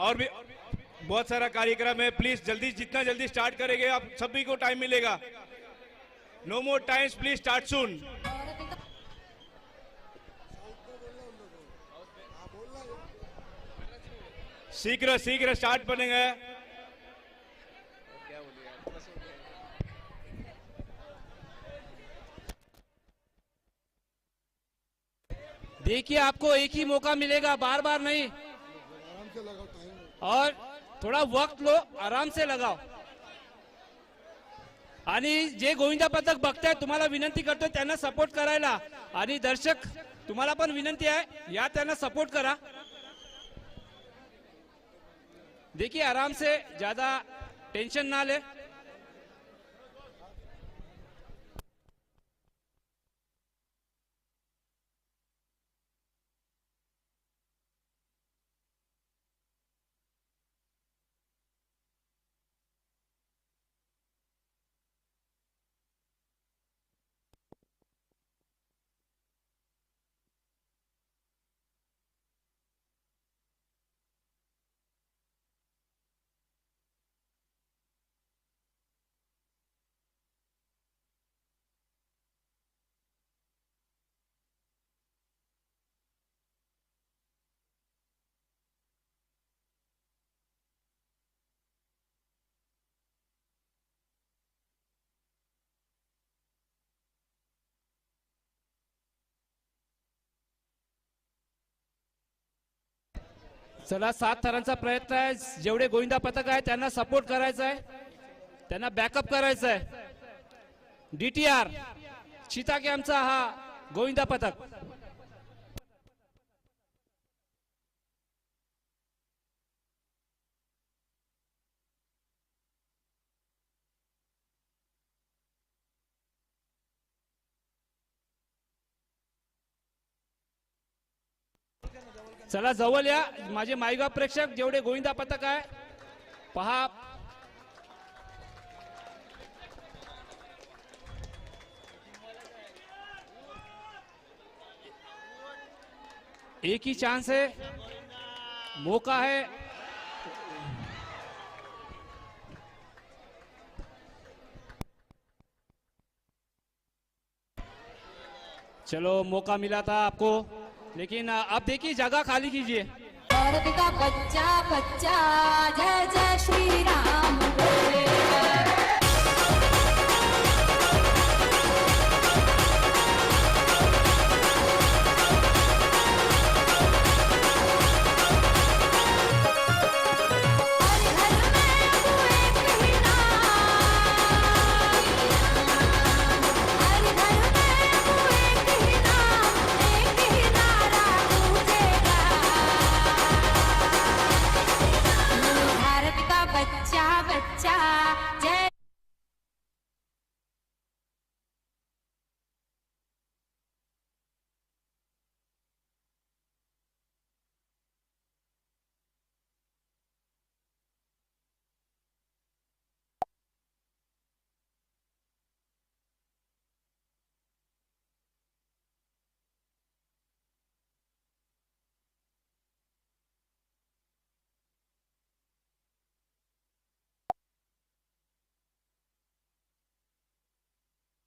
और भी बहुत सारा कार्यक्रम है। प्लीज़ जल्दी, जितना जल्दी स्टार्ट करेंगे, आप सभी को टाइम मिलेगा। No more times please start सुन शीघ्र शीघ्र स्टार्ट बनेगा। देखिए, आपको एक ही मौका मिलेगा बार बार नहीं। और थोड़ा वक्त लो आराम से लगाओ। आणि जे गोविंदा पथक बघताय तुम्हाला विनंती करतोय त्यांना सपोर्ट करायला. आणि दर्शक तुम्हाला पण विनंती आहे या त्यांना सपोर्ट करा. देखिए आराम से ज्यादा टेंशन ना ले. चला सात थरांचा प्रयत्न आहे. जेवढे गोविंदा पथक आहे त्यांना सपोर्ट करायचा आहे. त्यांना बॅकअप करायचं आहे. डीटीआर चिताके आमचा हा गोविंदा पथक. चला जवळ या. माझे मायगाव प्रेक्षक जेवढे गोविंदा पथक आहे पहा. एक ही चांस है मौका है चलो मौका मिला था आपको. लेकिन आप देखिए जगह खाली कीजिए। बच्चा बच्चा जय जय 家，家。